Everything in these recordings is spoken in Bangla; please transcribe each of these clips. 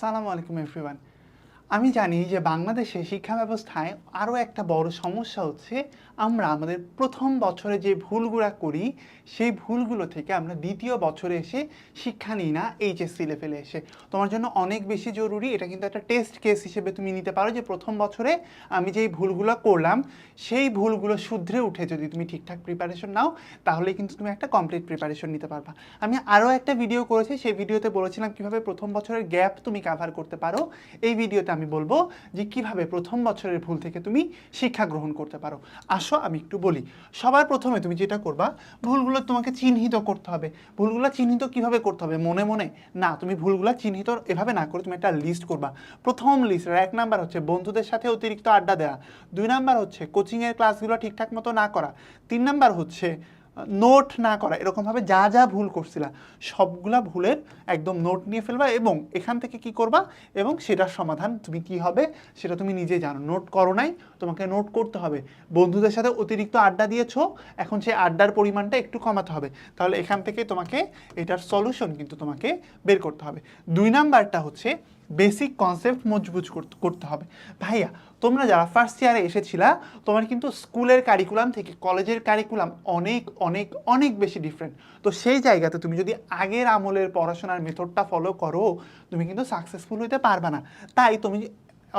সালাম আলাইকুম এভরিওয়ান। আমি জানি যে বাংলাদেশে শিক্ষা ব্যবস্থায় আরও একটা বড় সমস্যা হচ্ছে আমরা আমাদের প্রথম বছরে যে ভুলগুলো করি, সেই ভুলগুলো থেকে আমরা দ্বিতীয় বছরে এসে শিক্ষা নিই না এইচএসসি লেভেলে এসে। তোমার জন্য অনেক বেশি জরুরি, এটা কিন্তু একটা টেস্ট কেস হিসেবে তুমি নিতে পারো যে প্রথম বছরে আমি যেই ভুলগুলো করলাম, সেই ভুলগুলো শুধরে উঠে যদি তুমি ঠিকঠাক প্রিপারেশন নাও তাহলে কিন্তু তুমি একটা কমপ্লিট প্রিপারেশন নিতে পারবা। আমি আরও একটা ভিডিও করেছি, সেই ভিডিওতে বলেছিলাম কীভাবে প্রথম বছরের গ্যাপ তুমি কাভার করতে পারো। এই ভিডিওতে আমি বলব যে কীভাবে প্রথম বছরের ভুল থেকে তুমি শিক্ষা গ্রহণ করতে পারো। আসো, আমি একটু বলি। সবার প্রথমে তুমি যেটা করবা, ভুলগুলো তোমাকে চিহ্নিত করতে হবে। ভুলগুলো চিহ্নিত কীভাবে করতে হবে? মনে মনে? না, তুমি ভুলগুলো চিহ্নিত এভাবে না করে তুমি একটা লিস্ট করবা। প্রথম লিস্ট এক নাম্বার হচ্ছে বন্ধুদের সাথে অতিরিক্ত আড্ডা দেওয়া। দুই নাম্বার হচ্ছে কোচিংয়ের ক্লাসগুলো ঠিকঠাক মতো না করা। তিন নাম্বার হচ্ছে নোট না করা, এরকমভাবে যা যা ভুল করছিলা, সবগুলা ভুলের একদম নোট নিয়ে ফেলবা এবং এখান থেকে কি করবা এবং সেটার সমাধান তুমি কি হবে সেটা তুমি নিজে জানো। নোট করো নাই, তোমাকে নোট করতে হবে। বন্ধুদের সাথে অতিরিক্ত আড্ডা দিয়েছ, এখন সেই আড্ডার পরিমাণটা একটু কমাতে হবে। তাহলে এখান থেকে তোমাকে এটার সলিউশন কিন্তু তোমাকে বের করতে হবে। দুই নাম্বারটা হচ্ছে বেসিক কনসেপ্ট মজবুত করতে- হবে। ভাইয়া, তোমরা যারা ফার্স্ট ইয়ারে এসেছিলা, তোমার কিন্তু স্কুলের কারিকুলাম থেকে কলেজের কারিকুলাম অনেক অনেক অনেক বেশি ডিফারেন্ট তো সেই জায়গাতে তুমি যদি আগের আমলের পড়াশোনার মেথডটা ফলো করো, তুমি কিন্তু সাকসেসফুল হইতে পারবে না। তাই তুমি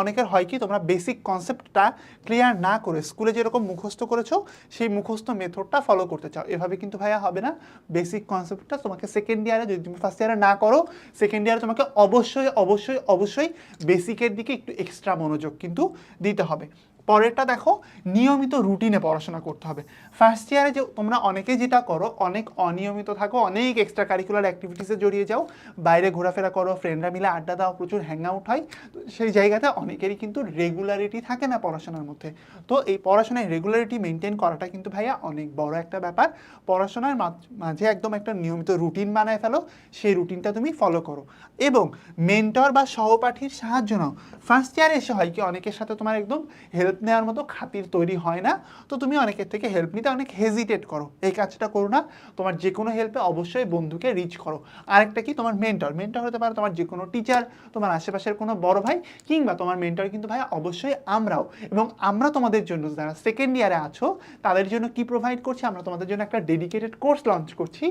অনেকের হয় কি, তোমরা বেসিক কনসেপ্টটা ক্লিয়ার না করে স্কুলে যেরকম মুখস্থ করেছ, সেই মুখস্থ মেথডটা ফলো করতে চাও। এভাবে কিন্তু ভাইয়া হবে না। বেসিক কনসেপ্টটা তোমাকে সেকেন্ড ইয়ারে যদি তুমি ফার্স্ট ইয়ারে না করো সেকেন্ড ইয়ারে তোমাকে অবশ্যই অবশ্যই অবশ্যই বেসিকের দিকে একটু এক্সট্রা মনোযোগ কিন্তু দিতে হবে। পরেরটা দেখো, নিয়মিত রুটিনে পড়াশোনা করতে হবে। ফার্স্ট ইয়ারে যে তোমরা অনেকে যেটা করো, অনেক অনিয়মিত থাকো, অনেক এক্সট্রা কারিকুলার অ্যাক্টিভিটিসে জড়িয়ে যাও, বাইরে ঘোরাফেরা করো ফ্রেন্ডরা মিলে আড্ডা দাও, প্রচুর হ্যাং আউট হয়, তো সেই জায়গাতে অনেকেরই কিন্তু রেগুলারিটি থাকে না পড়াশোনার মধ্যে। তো এই পড়াশোনায় রেগুলারিটি মেনটেন করাটা কিন্তু ভাইয়া অনেক বড় একটা ব্যাপার। পড়াশোনার মাঝ- একদম একটা নিয়মিত রুটিন বানায় ফেলো, সেই রুটিনটা তুমি ফলো করো। এবং মেন্টর বা সহপাঠীর সাহায্য নাও। ফার্স্ট ইয়ারে এসে হয় কি, অনেকের সাথে তোমার একদম হেল্প নেওয়ার মতো খাতির তৈরি হয় না। তো তুমি অনেকের থেকে হেল্প নিতে অনেক হেজিটেট করো। এই কাজটা করো না। তোমার যে কোনো হেল্পে অবশ্যই বন্ধুকে রিচ করো। আরেকটা কি? তোমার মেন্টর মেন্টর হতে পারে তোমার যে কোনো টিচার তোমার আশেপাশের কোনো বড় ভাই কিংবা তোমার মেন্টর কিন্তু ভাই অবশ্যই আমরাও। এবং আমরা তোমাদের জন্য যারা সেকেন্ড ইয়ারে আছো, তাদের জন্য কি প্রোভাইড করছি? আমরা তোমাদের জন্য একটা ডেডিকেটেড কোর্স লঞ্চ করছি।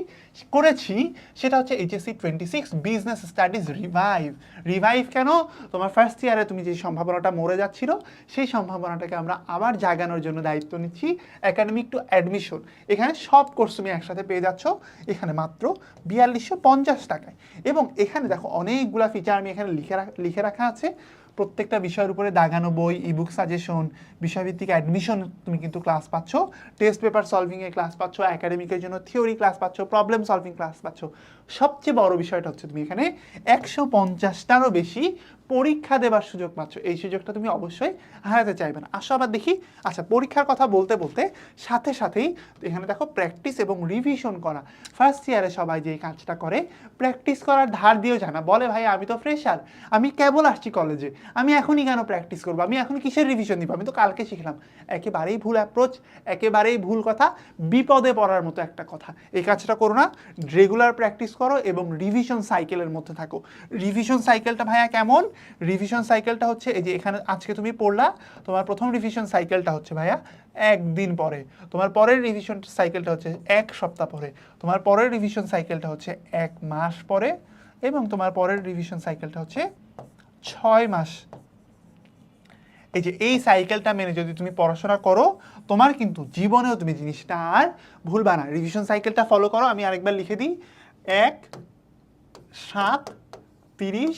করেছি। সেটা হচ্ছে HSC twenty six business studies revive revive কেন? তোমার ফার্স্ট ইয়ারে তুমি যে সম্ভাবনাটা মরে যাচ্ছিল, সেই সম্ভাবনাটাকে আমরা আবার জাগানোর জন্য দায়িত্ব নিচ্ছি। একাডেমিক টু অ্যাডমিশন এখানে সব কোর্স তুমি একসাথে পেয়ে যাচ্ছ। এখানে মাত্র বিয়াল্লিশশো পঞ্চাশ টাকায়। এবং এখানে দেখো অনেকগুলা ফিচার আমি এখানে লিখে লিখে রাখা আছে। প্রত্যেকটা বিষয়ের উপরে দাগানো বই ইবুক সাজেশন বিষয়ভিত্তিক অ্যাডমিশন তুমি কিন্তু ক্লাস পাচ্ছ। টেস্ট পেপার সলভিংয়ের ক্লাস পাচ্ছ একাডেমিকের জন্য থিওরি ক্লাস পাচ্ছ প্রবলেম সলভিং ক্লাস পাচ্ছ। সবচেয়ে বড় বিষয়টা হচ্ছে তুমি এখানে একশো পঞ্চাশটারও বেশি পরীক্ষা দেবার সুযোগ পাচ্ছ। এই সুযোগটা তুমি অবশ্যই হারাতে চাইবে না। আসো আবার দেখি। আচ্ছা পরীক্ষার কথা বলতে বলতে সাথে সাথেই এখানে দেখো প্র্যাকটিস এবং রিভিশন করা। ফার্স্ট ইয়ারে সবাই যে কাজটা করে প্র্যাকটিস করার ধার দিয়েও জানা বলে, ভাই, আমি তো ফ্রেশার আমি কেবল আসছি কলেজে আমি এখনই কেন প্র্যাকটিস করব? আমি এখন কিসের রিভিশন দিব? আমি তো কালকে শিখলাম। একেবারেই ভুল অ্যাপ্রোচ একেবারেই ভুল কথা, বিপদে পড়ার মতো একটা কথা। এই কাজটা করো না রেগুলার প্র্যাকটিস করো এবং রিভিশন সাইকেলের মধ্যে থাকো। রিভিশন সাইকেলটা ভাইয়া কেমন? রিভিশন সাইকেলটা হচ্ছে, এই যে এখানে আজকে তুমি পড়লা, তোমার প্রথম রিভিশন সাইকেলটা হচ্ছে ভাইয়া একদিন পরে। তোমার পরের রিভিশন সাইকেলটা হচ্ছে এক সপ্তাহ পরে। তোমার পরের রিভিশন সাইকেলটা হচ্ছে এক মাস পরে এবং তোমার পরের রিভিশন সাইকেলটা হচ্ছে ছয় মাস। এই যে এই সাইকেলটা মেনে যদি তুমি পড়াশোনা করো, তোমার কিন্তু জীবনেও তুমি জিনিসটা আর ভুলবা না। রিভিশন সাইকেলটা ফলো করো, আমি আরেকবার লিখে দিই। এক, সাত, তিরিশ,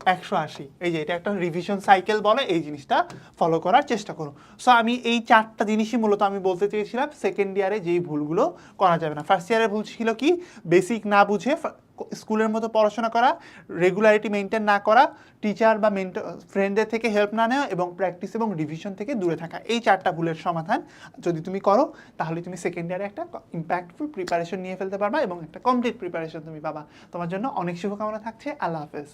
একশো আশি। এই যে এটা একটা রিভিশন সাইকেল বলে, এই জিনিসটা ফলো করার চেষ্টা করো। সো আমি এই চারটা জিনিসই মূলত আমি বলতে চেয়েছিলাম সেকেন্ড ইয়ারে যেই ভুলগুলো করা যাবে না। ফার্স্ট ইয়ারের ভুল ছিল কি? বেসিক না বুঝে স্কুলের মতো পড়াশোনা করা রেগুলারিটি মেনটেন না করা টিচার বা মেন্ট ফ্রেন্ডদের থেকে হেল্প না নেওয়া এবং প্র্যাকটিস এবং রিভিশন থেকে দূরে থাকা। এই চারটা ভুলের সমাধান যদি তুমি করো, তাহলে তুমি সেকেন্ড ইয়ারে একটা ইম্প্যাক্টফুল প্রিপারেশন নিয়ে ফেলতে পারবা এবং একটা কমপ্লিট প্রিপারেশন তুমি পাবা। তোমার জন্য অনেক শুভকামনা থাকছে। আল্লাহ হাফেজ।